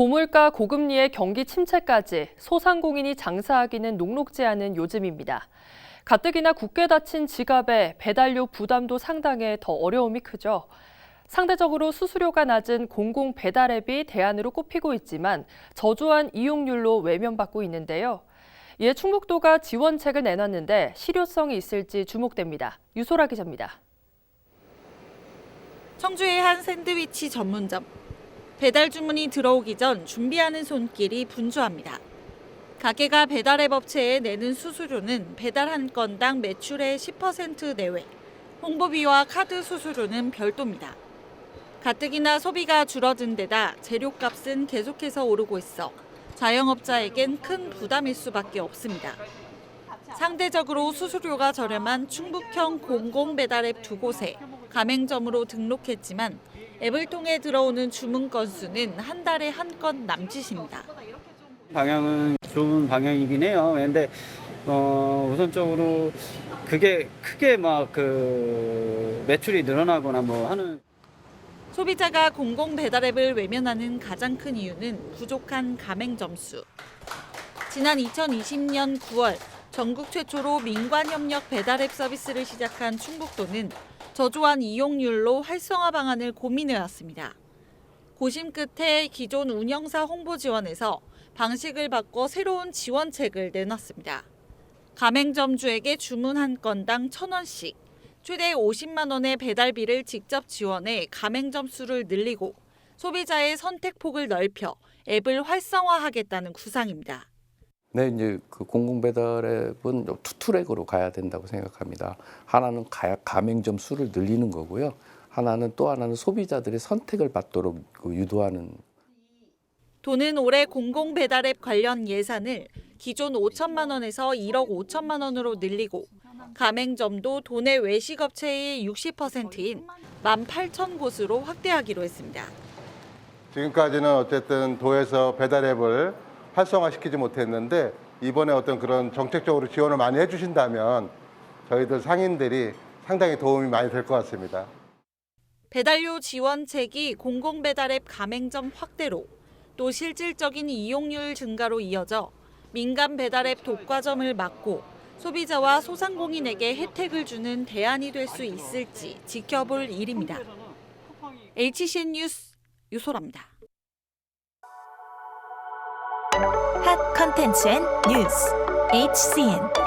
고물가 고금리의 경기 침체까지 소상공인이 장사하기는 녹록지 않은 요즘입니다. 가뜩이나 굳게 닫힌 지갑에 배달료 부담도 상당해 더 어려움이 크죠. 상대적으로 수수료가 낮은 공공 배달 앱이 대안으로 꼽히고 있지만 저조한 이용률로 외면받고 있는데요. 이에 충북도가 지원책을 내놨는데 실효성이 있을지 주목됩니다. 유소라 기자입니다. 청주의 한 샌드위치 전문점. 배달 주문이 들어오기 전 준비하는 손길이 분주합니다. 가게가 배달앱 업체에 내는 수수료는 배달 한 건당 매출의 10% 내외, 홍보비와 카드 수수료는 별도입니다. 가뜩이나 소비가 줄어든 데다 재료값은 계속해서 오르고 있어 자영업자에겐 큰 부담일 수밖에 없습니다. 상대적으로 수수료가 저렴한 충북형 공공 배달앱 두 곳에 가맹점으로 등록했지만 앱을 통해 들어오는 주문 건수는 한 달에 한 건 남짓입니다. 방향은 좋은 방향이긴 해요. 근데 어, 우선적으로 그게 크게 막 그 매출이 늘어나거나 뭐 하는 소비자가 공공 배달 앱을 외면하는 가장 큰 이유는 부족한 가맹 점 수. 지난 2020년 9월 전국 최초로 민관협력 배달앱 서비스를 시작한 충북도는 저조한 이용률로 활성화 방안을 고민해왔습니다. 고심 끝에 기존 운영사 홍보 지원에서 방식을 바꿔 새로운 지원책을 내놨습니다. 가맹점주에게 주문 한 건당 1,000원씩, 최대 50만 원의 배달비를 직접 지원해 가맹점 수를 늘리고 소비자의 선택폭을 넓혀 앱을 활성화하겠다는 구상입니다. 네, 이제 그 공공 배달앱은 투 트랙으로 가야 된다고 생각합니다. 하나는 가, 가맹점 수를 늘리는 거고요. 하나는 또 하나는 소비자들의 선택을 받도록 그 유도하는 도는 올해 공공 배달앱 관련 예산을 기존 5천만 원에서 1억 5천만 원으로 늘리고 가맹점도 도내 외식업체의 60%인 18,000곳으로 확대하기로 했습니다. 지금까지는 어쨌든 도에서 배달 앱을 활성화시키지 못했는데 이번에 어떤 그런 정책적으로 지원을 많이 해주신다면 저희들 상인들이 상당히 도움이 많이 될 것 같습니다. 배달료 지원책이 공공 배달앱 가맹점 확대로 또 실질적인 이용률 증가로 이어져 민간 배달앱 독과점을 막고 소비자와 소상공인에게 혜택을 주는 대안이 될 수 있을지 지켜볼 일입니다. HCN 뉴스 유소라입니다. 핫 컨텐츠 앤 뉴스 HCN